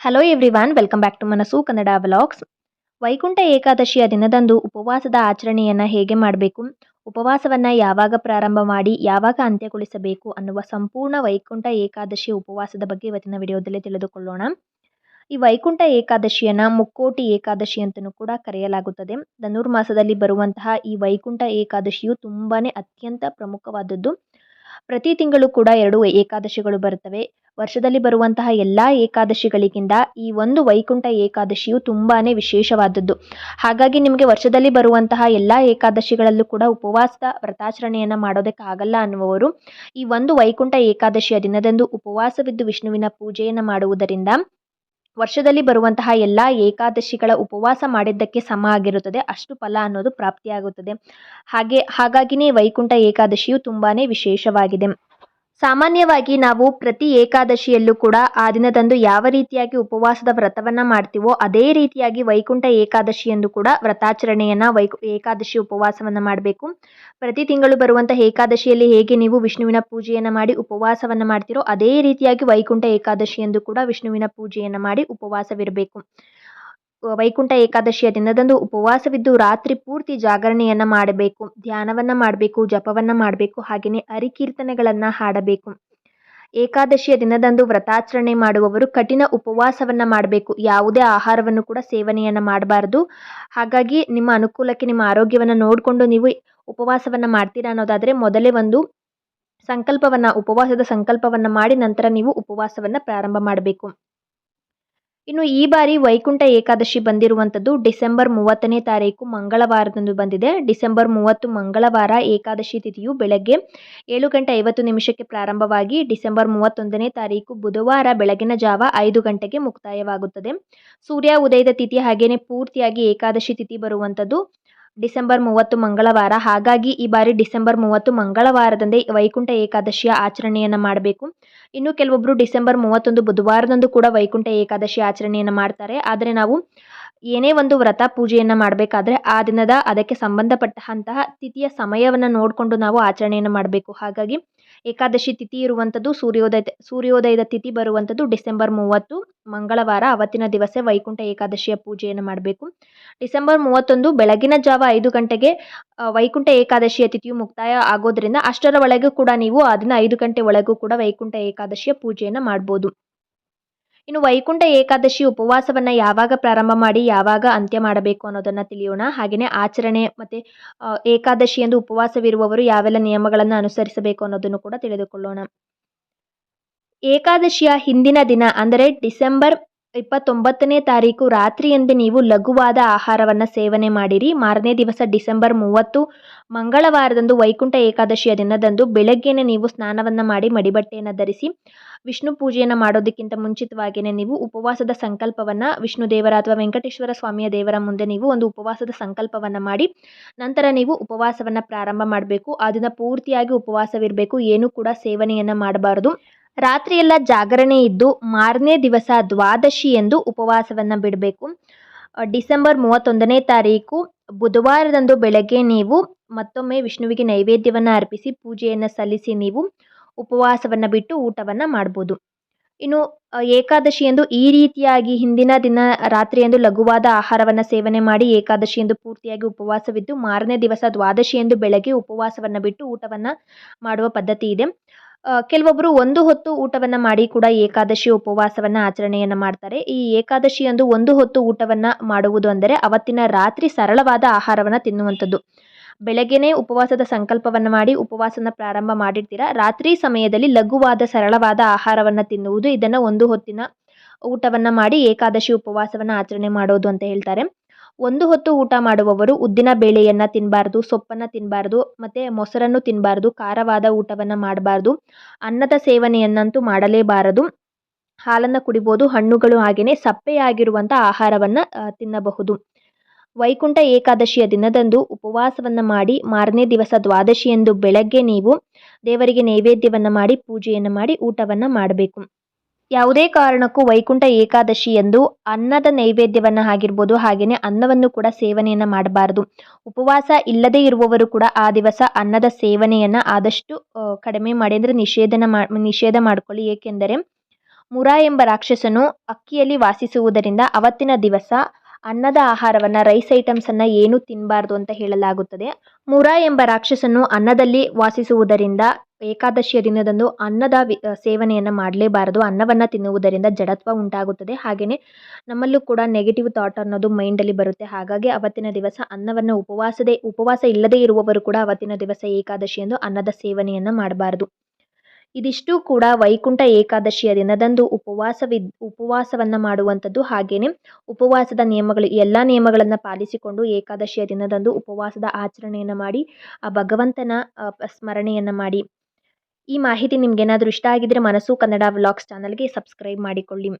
Hello everyone welcome back to Manasu Kannada vlogs Vaikuntha ಏಕಾದಶಿಯ ದಿನದಂದು ಉಪವಾಸದ ಆಚರಣೆಯನ್ನು ಹೇಗೆ ಮಾಡಬೇಕು, ಉಪವಾಸವನ್ನು ಯಾವಾಗ ಪ್ರಾರಂಭ ಮಾಡಿ, ಯಾವಾಗ ಅಂತ್ಯಗೊಳಿಸಬೇಕು ಅನ್ನುವ ಸಂಪೂರ್ಣ ವೈಕುಂಠ ಏಕಾದಶಿ ಉಪವಾಸದ ಬಗ್ಗೆ ಇವತ್ತಿನ ವಿಡಿಯೋದಲ್ಲಿ ತಿಳಿದುಕೊಳ್ಳೋಣ. ಈ ವೈಕುಂಠ ಏಕಾದಶಿಯನ್ನು ಮುಕ್ಕೋಟಿ ಏಕಾದಶಿ ಅಂತಲೂ ಕೂಡ ಕರೆಯಲಾಗುತ್ತದೆ. ಧನುರ್ಮಾಸದಲ್ಲಿ ಬರುವಂತಹ ಈ ವೈಕುಂಠ ಏಕಾದಶಿಯು ತುಂಬಾ ಅತ್ಯಂತ ಪ್ರಮುಖವಾದದ್ದು. ಪ್ರತಿ ತಿಂಗಳು ಕೂಡ ಎರಡು ಏಕಾದಶಿಗಳು ಬರುತ್ತವೆ. ವರ್ಷದಲ್ಲಿ ಬರುವಂತಹ ಎಲ್ಲ ಏಕಾದಶಿಗಳಿಗಿಂತ ಈ ಒಂದು ವೈಕುಂಠ ಏಕಾದಶಿಯು ತುಂಬಾ ವಿಶೇಷವಾದದ್ದು. ಹಾಗಾಗಿ ನಿಮಗೆ ವರ್ಷದಲ್ಲಿ ಬರುವಂತಹ ಎಲ್ಲ ಏಕಾದಶಿಗಳಲ್ಲೂ ಕೂಡ ಉಪವಾಸದ ವ್ರತಾಚರಣೆಯನ್ನು ಮಾಡೋದಕ್ಕಾಗಲ್ಲ ಅನ್ನುವವರು ಈ ಒಂದು ವೈಕುಂಠ ಏಕಾದಶಿಯ ದಿನದಂದು ಉಪವಾಸವಿದ್ದು ವಿಷ್ಣುವಿನ ಪೂಜೆಯನ್ನು ಮಾಡುವುದರಿಂದ ವರ್ಷದಲ್ಲಿ ಬರುವಂತಹ ಎಲ್ಲ ಏಕಾದಶಿಗಳ ಉಪವಾಸ ಮಾಡಿದ್ದಕ್ಕೆ ಸಮ ಆಗಿರುತ್ತದೆ. ಅಷ್ಟು ಫಲ ಅನ್ನೋದು ಪ್ರಾಪ್ತಿಯಾಗುತ್ತದೆ. ಹಾಗೆ ಹಾಗಾಗಿನೇ ವೈಕುಂಠ ಏಕಾದಶಿಯು ತುಂಬಾ ವಿಶೇಷವಾಗಿದೆ. ಸಾಮಾನ್ಯವಾಗಿ ನಾವು ಪ್ರತಿ ಏಕಾದಶಿಯಲ್ಲೂ ಕೂಡ ಆ ದಿನದಂದು ಯಾವ ರೀತಿಯಾಗಿ ಉಪವಾಸದ ವ್ರತವನ್ನು ಮಾಡ್ತೀವೋ ಅದೇ ರೀತಿಯಾಗಿ ವೈಕುಂಠ ಏಕಾದಶಿ ಎಂದು ಕೂಡ ವ್ರತಾಚರಣೆಯನ್ನು ವೈಕು, ಏಕಾದಶಿ ಉಪವಾಸವನ್ನು ಮಾಡಬೇಕು. ಪ್ರತಿ ತಿಂಗಳು ಬರುವಂಥ ಏಕಾದಶಿಯಲ್ಲಿ ಹೇಗೆ ನೀವು ವಿಷ್ಣುವಿನ ಪೂಜೆಯನ್ನು ಮಾಡಿ ಉಪವಾಸವನ್ನು ಮಾಡ್ತೀರೋ ಅದೇ ರೀತಿಯಾಗಿ ವೈಕುಂಠ ಏಕಾದಶಿ ಎಂದು ಕೂಡ ವಿಷ್ಣುವಿನ ಪೂಜೆಯನ್ನು ಮಾಡಿ ಉಪವಾಸವಿರಬೇಕು. ವೈಕುಂಠ ಏಕಾದಶಿಯ ದಿನದಂದು ಉಪವಾಸವಿದ್ದು ರಾತ್ರಿ ಪೂರ್ತಿ ಜಾಗರಣೆಯನ್ನ ಮಾಡಬೇಕು, ಧ್ಯಾನವನ್ನ ಮಾಡಬೇಕು, ಜಪವನ್ನ ಮಾಡಬೇಕು ಹಾಗೆಯೇ ಹರಿಕೀರ್ತನೆಗಳನ್ನ ಹಾಡಬೇಕು. ಏಕಾದಶಿಯ ದಿನದಂದು ವ್ರತಾಚರಣೆ ಮಾಡುವವರು ಕಠಿಣ ಉಪವಾಸವನ್ನ ಮಾಡಬೇಕು. ಯಾವುದೇ ಆಹಾರವನ್ನು ಕೂಡ ಸೇವನೆಯನ್ನ ಮಾಡಬಾರದು. ಹಾಗಾಗಿ ನಿಮ್ಮ ಅನುಕೂಲಕ್ಕೆ ನಿಮ್ಮ ಆರೋಗ್ಯವನ್ನು ನೋಡಿಕೊಂಡು ನೀವು ಉಪವಾಸವನ್ನ ಮಾಡ್ತೀರಾ ಅನ್ನೋದಾದರೆ ಮೊದಲೇ ಒಂದು ಸಂಕಲ್ಪವನ್ನು, ಉಪವಾಸದ ಸಂಕಲ್ಪವನ್ನು ಮಾಡಿ ನಂತರ ನೀವು ಉಪವಾಸವನ್ನು ಪ್ರಾರಂಭ ಮಾಡಬೇಕು. ಇನ್ನು ಈ ಬಾರಿ ವೈಕುಂಠ ಏಕಾದಶಿ ಬಂದಿರುವಂಥದ್ದು ಡಿಸೆಂಬರ್ ಮೂವತ್ತನೇ ತಾರೀಕು ಮಂಗಳವಾರದಂದು ಬಂದಿದೆ. ಡಿಸೆಂಬರ್ ಮೂವತ್ತು ಮಂಗಳವಾರ ಏಕಾದಶಿ ತಿಥಿಯು ಬೆಳಗ್ಗೆ ಏಳು ಗಂಟೆ ಐವತ್ತು ನಿಮಿಷಕ್ಕೆ ಪ್ರಾರಂಭವಾಗಿ ಡಿಸೆಂಬರ್ ಮೂವತ್ತೊಂದನೇ ತಾರೀಕು ಬುಧವಾರ ಬೆಳಗಿನ ಜಾವ ಐದು ಗಂಟೆಗೆ ಮುಕ್ತಾಯವಾಗುತ್ತದೆ. ಸೂರ್ಯ ಉದಯದ ತಿಥಿ ಹಾಗೆಯೇ ಪೂರ್ತಿಯಾಗಿ ಏಕಾದಶಿ ತಿಥಿ ಬರುವಂಥದ್ದು. ಡಿಸೆಂಬರ್ ಮೂವತ್ತು ಮಂಗಳವಾರ. ಹಾಗಾಗಿ ಈ ಬಾರಿ ಡಿಸೆಂಬರ್ ಮೂವತ್ತು ಮಂಗಳವಾರದಂದೇ ವೈಕುಂಠ ಏಕಾದಶಿಯ ಆಚರಣೆಯನ್ನು ಮಾಡಬೇಕು. ಇನ್ನು ಕೆಲವೊಬ್ಬರು ಡಿಸೆಂಬರ್ ಮೂವತ್ತೊಂದು ಬುಧವಾರದಂದು ಕೂಡ ವೈಕುಂಠ ಏಕಾದಶಿ ಆಚರಣೆಯನ್ನು ಮಾಡ್ತಾರೆ. ಆದರೆ ನಾವು ಏನೇ ಒಂದು ವ್ರತ ಪೂಜೆಯನ್ನು ಮಾಡಬೇಕಾದ್ರೆ ಆ ದಿನದ ಅದಕ್ಕೆ ಸಂಬಂಧಪಟ್ಟಂತಹ ತಿಥಿಯ ಸಮಯವನ್ನು ನೋಡಿಕೊಂಡು ನಾವು ಆಚರಣೆಯನ್ನು ಮಾಡಬೇಕು. ಹಾಗಾಗಿ ಏಕಾದಶಿ ತಿಥಿ ಇರುವಂಥದ್ದು ಸೂರ್ಯೋದಯ ಸೂರ್ಯೋದಯದ ತಿಥಿ ಬರುವಂಥದ್ದು ಡಿಸೆಂಬರ್ ಮೂವತ್ತು, ಮಂಗಳವಾರ ಅವತ್ತಿನ ದಿವಸ ವೈಕುಂಠ ಏಕಾದಶಿಯ ಪೂಜೆಯನ್ನು ಮಾಡಬೇಕು. ಡಿಸೆಂಬರ್ ಮೂವತ್ತೊಂದು ಬೆಳಗಿನ ಜಾವ ಐದು ಗಂಟೆಗೆ ವೈಕುಂಠ ಏಕಾದಶಿಯ ತಿಥಿಯು ಮುಕ್ತಾಯ ಆಗೋದ್ರಿಂದ ಅಷ್ಟರ ಒಳಗೂ ಕೂಡ ನೀವು ಅದನ್ನ ಐದು ಗಂಟೆ ಒಳಗೂ ಕೂಡ ವೈಕುಂಠ ಏಕಾದಶಿಯ ಪೂಜೆಯನ್ನು ಮಾಡ್ಬೋದು. ಇನ್ನು ವೈಕುಂಠ ಏಕಾದಶಿ ಉಪವಾಸವನ್ನು ಯಾವಾಗ ಪ್ರಾರಂಭ ಮಾಡಿ ಯಾವಾಗ ಅಂತ್ಯ ಮಾಡಬೇಕು ಅನ್ನೋದನ್ನು ತಿಳಿಯೋಣ. ಹಾಗೆಯೇ ಆಚರಣೆ ಮತ್ತು ಏಕಾದಶಿ ಎಂದು ಉಪವಾಸವಿರುವವರು ಯಾವೆಲ್ಲ ನಿಯಮಗಳನ್ನು ಅನುಸರಿಸಬೇಕು ಅನ್ನೋದನ್ನು ಕೂಡ ತಿಳಿದುಕೊಳ್ಳೋಣ. ಏಕಾದಶಿಯ ಹಿಂದಿನ ದಿನ ಅಂದರೆ ಡಿಸೆಂಬರ್ ಇಪ್ಪತ್ತೊಂಬತ್ತನೇ ತಾರೀಕು ರಾತ್ರಿಯಂದೇ ನೀವು ಲಘುವಾದ ಆಹಾರವನ್ನು ಸೇವನೆ ಮಾಡಿರಿ. ಮಾರನೇ ದಿವಸ ಡಿಸೆಂಬರ್ ಮೂವತ್ತು, ಮಂಗಳವಾರದಂದು ವೈಕುಂಠ ಏಕಾದಶಿಯ ದಿನದಂದು ಬೆಳಗ್ಗೆನೆ ನೀವು ಸ್ನಾನವನ್ನು ಮಾಡಿ ಮಡಿಬಟ್ಟೆಯನ್ನು ಧರಿಸಿ, ವಿಷ್ಣು ಪೂಜೆಯನ್ನು ಮಾಡೋದಕ್ಕಿಂತ ಮುಂಚಿತವಾಗಿಯೇ ನೀವು ಉಪವಾಸದ ಸಂಕಲ್ಪವನ್ನು ವಿಷ್ಣು ದೇವರ ಅಥವಾ ವೆಂಕಟೇಶ್ವರ ಸ್ವಾಮಿಯ ದೇವರ ಮುಂದೆ ನೀವು ಒಂದು ಉಪವಾಸದ ಸಂಕಲ್ಪವನ್ನು ಮಾಡಿ, ನಂತರ ನೀವು ಉಪವಾಸವನ್ನು ಪ್ರಾರಂಭ ಮಾಡಬೇಕು. ಆ ದಿನ ಪೂರ್ತಿಯಾಗಿ ಉಪವಾಸವಿರಬೇಕು. ಏನೂ ಕೂಡ ಸೇವನೆಯನ್ನು ಮಾಡಬಾರದು. ರಾತ್ರಿಯೆಲ್ಲ ಜಾಗರಣೆ ಇದ್ದು ಮಾರನೇ ದಿವಸ ದ್ವಾದಶಿ ಎಂದು ಉಪವಾಸವನ್ನು ಬಿಡಬೇಕು. ಡಿಸೆಂಬರ್ ಮೂವತ್ತೊಂದನೇ ತಾರೀಕು, ಬುಧವಾರದಂದು ಬೆಳಗ್ಗೆ ನೀವು ಮತ್ತೊಮ್ಮೆ ವಿಷ್ಣುವಿಗೆ ನೈವೇದ್ಯವನ್ನು ಅರ್ಪಿಸಿ ಪೂಜೆಯನ್ನು ಸಲ್ಲಿಸಿ ನೀವು ಉಪವಾಸವನ್ನು ಬಿಟ್ಟು ಊಟವನ್ನು ಮಾಡ್ಬೋದು. ಇನ್ನು ಏಕಾದಶಿ ಎಂದು ಈ ರೀತಿಯಾಗಿ ಹಿಂದಿನ ದಿನ ರಾತ್ರಿಯಂದು ಲಘುವಾದ ಆಹಾರವನ್ನು ಸೇವನೆ ಮಾಡಿ ಏಕಾದಶಿ ಎಂದು ಪೂರ್ತಿಯಾಗಿ ಉಪವಾಸವಿದ್ದು ಮಾರನೇ ದಿವಸ ದ್ವಾದಶಿ ಎಂದು ಬೆಳಗ್ಗೆ ಉಪವಾಸವನ್ನು ಬಿಟ್ಟು ಊಟವನ್ನು ಮಾಡುವ ಪದ್ಧತಿ ಇದೆ. ಕೆಲವೊಬ್ಬರು ಒಂದು ಹೊತ್ತು ಊಟವನ್ನು ಮಾಡಿ ಕೂಡ ಏಕಾದಶಿ ಉಪವಾಸವನ್ನು ಆಚರಣೆಯನ್ನು ಮಾಡ್ತಾರೆ. ಈ ಏಕಾದಶಿಯಂದು ಒಂದು ಹೊತ್ತು ಊಟವನ್ನು ಮಾಡುವುದು ಅಂದರೆ ಅವತ್ತಿನ ರಾತ್ರಿ ಸರಳವಾದ ಆಹಾರವನ್ನು ತಿನ್ನುವಂಥದ್ದು. ಬೆಳಗ್ಗೆನೇ ಉಪವಾಸದ ಸಂಕಲ್ಪವನ್ನು ಮಾಡಿ ಉಪವಾಸನ ಪ್ರಾರಂಭ ಮಾಡಿರ್ತೀರ. ರಾತ್ರಿ ಸಮಯದಲ್ಲಿ ಲಘುವಾದ ಸರಳವಾದ ಆಹಾರವನ್ನು ತಿನ್ನುವುದು ಇದನ್ನು ಒಂದು ಹೊತ್ತಿನ ಊಟವನ್ನು ಮಾಡಿ ಏಕಾದಶಿ ಉಪವಾಸವನ್ನು ಆಚರಣೆ ಮಾಡೋದು ಅಂತ ಹೇಳ್ತಾರೆ. ಒಂದು ಹೊತ್ತು ಊಟ ಮಾಡುವವರು ಉದ್ದಿನ ಬೇಳೆಯನ್ನು ತಿನ್ನಬಾರ್ದು ಸೊಪ್ಪನ್ನು ತಿನ್ನಬಾರ್ದು ಮತ್ತು ಮೊಸರನ್ನು ತಿನ್ನಬಾರ್ದು ಖಾರವಾದ ಊಟವನ್ನು ಮಾಡಬಾರ್ದು, ಅನ್ನದ ಸೇವನೆಯನ್ನಂತೂ ಮಾಡಲೇಬಾರದು. ಹಾಲನ್ನು ಕುಡಿಬೋದು, ಹಣ್ಣುಗಳು ಹಾಗೆಯೇ ಸಪ್ಪೆಯಾಗಿರುವಂಥ ಆಹಾರವನ್ನು ತಿನ್ನಬಹುದು. ವೈಕುಂಠ ಏಕಾದಶಿಯ ದಿನದಂದು ಉಪವಾಸವನ್ನು ಮಾಡಿ, ಮಾರನೇ ದಿವಸ ದ್ವಾದಶಿಯಂದು ಬೆಳಗ್ಗೆ ನೀವು ದೇವರಿಗೆ ನೈವೇದ್ಯವನ್ನು ಮಾಡಿ, ಪೂಜೆಯನ್ನು ಮಾಡಿ ಊಟವನ್ನು ಮಾಡಬೇಕು. ಯಾವುದೇ ಕಾರಣಕ್ಕೂ ವೈಕುಂಠ ಏಕಾದಶಿ ಎಂದು ಅನ್ನದ ನೈವೇದ್ಯವನ್ನು ಆಗಿರ್ಬೋದು ಹಾಗೆಯೇ ಅನ್ನವನ್ನು ಕೂಡ ಸೇವನೆಯನ್ನು ಮಾಡಬಾರದು. ಉಪವಾಸ ಇಲ್ಲದೇ ಇರುವವರು ಕೂಡ ಆ ದಿವಸ ಅನ್ನದ ಸೇವನೆಯನ್ನು ಆದಷ್ಟು ಕಡಿಮೆ ಮಾಡಿ ಅಂದರೆ ನಿಷೇಧನ ಮಾ, ನಿಷೇಧ ಮಾಡಿಕೊಳ್ಳಿ. ಏಕೆಂದರೆ ಮುರ ಎಂಬ ರಾಕ್ಷಸನು ಅಕ್ಕಿಯಲ್ಲಿ ವಾಸಿಸುವುದರಿಂದ ಅವತ್ತಿನ ದಿವಸ ಅನ್ನದ ಆಹಾರವನ್ನು, ರೈಸ್ ಐಟಮ್ಸನ್ನು ಏನೂ ತಿನ್ನಬಾರ್ದು ಅಂತ ಹೇಳಲಾಗುತ್ತದೆ. ಮುರ ಎಂಬ ರಾಕ್ಷಸನು ಅನ್ನದಲ್ಲಿ ವಾಸಿಸುವುದರಿಂದ ಏಕಾದಶಿಯ ದಿನದಂದು ಅನ್ನದ ವಿ ಸೇವನೆಯನ್ನು ಮಾಡಲೇಬಾರದು. ಅನ್ನವನ್ನು ತಿನ್ನುವುದರಿಂದ ಜಡತ್ವ ಉಂಟಾಗುತ್ತದೆ. ಹಾಗೆಯೇ ನಮ್ಮಲ್ಲೂ ಕೂಡ ನೆಗೆಟಿವ್ ಥಾಟ್ ಅನ್ನೋದು ಮೈಂಡಲ್ಲಿ ಬರುತ್ತೆ. ಹಾಗಾಗಿ ಅವತ್ತಿನ ದಿವಸ ಅನ್ನವನ್ನು ಉಪವಾಸದೇ, ಉಪವಾಸ ಇಲ್ಲದೇ ಇರುವವರು ಕೂಡ ಅವತ್ತಿನ ದಿವಸ ಏಕಾದಶಿಯಂದು ಅನ್ನದ ಸೇವನೆಯನ್ನು ಮಾಡಬಾರದು. ಇದಿಷ್ಟು ಕೂಡ ವೈಕುಂಠ ಏಕಾದಶಿಯ ದಿನದಂದು ಉಪವಾಸವಿದ್ ಉಪವಾಸವನ್ನು ಮಾಡುವಂಥದ್ದು. ಹಾಗೆಯೇ ಉಪವಾಸದ ನಿಯಮಗಳು ಎಲ್ಲ ನಿಯಮಗಳನ್ನು ಪಾಲಿಸಿಕೊಂಡು ಏಕಾದಶಿಯ ದಿನದಂದು ಉಪವಾಸದ ಆಚರಣೆಯನ್ನು ಮಾಡಿ, ಆ ಭಗವಂತನ ಸ್ಮರಣೆಯನ್ನು ಮಾಡಿ ಈ ಮಾಹಿತಿ ನಿಮ್ಗೇನಾದರೂ ಇಷ್ಟ ಆಗಿದ್ದರೆ ಮನಸ್ಸು ಕನ್ನಡ ವ್ಲಾಗ್ಸ್ ಚಾನಲ್ಗೆ ಸಬ್ಸ್ಕ್ರೈಬ್ ಮಾಡಿಕೊಳ್ಳಿ.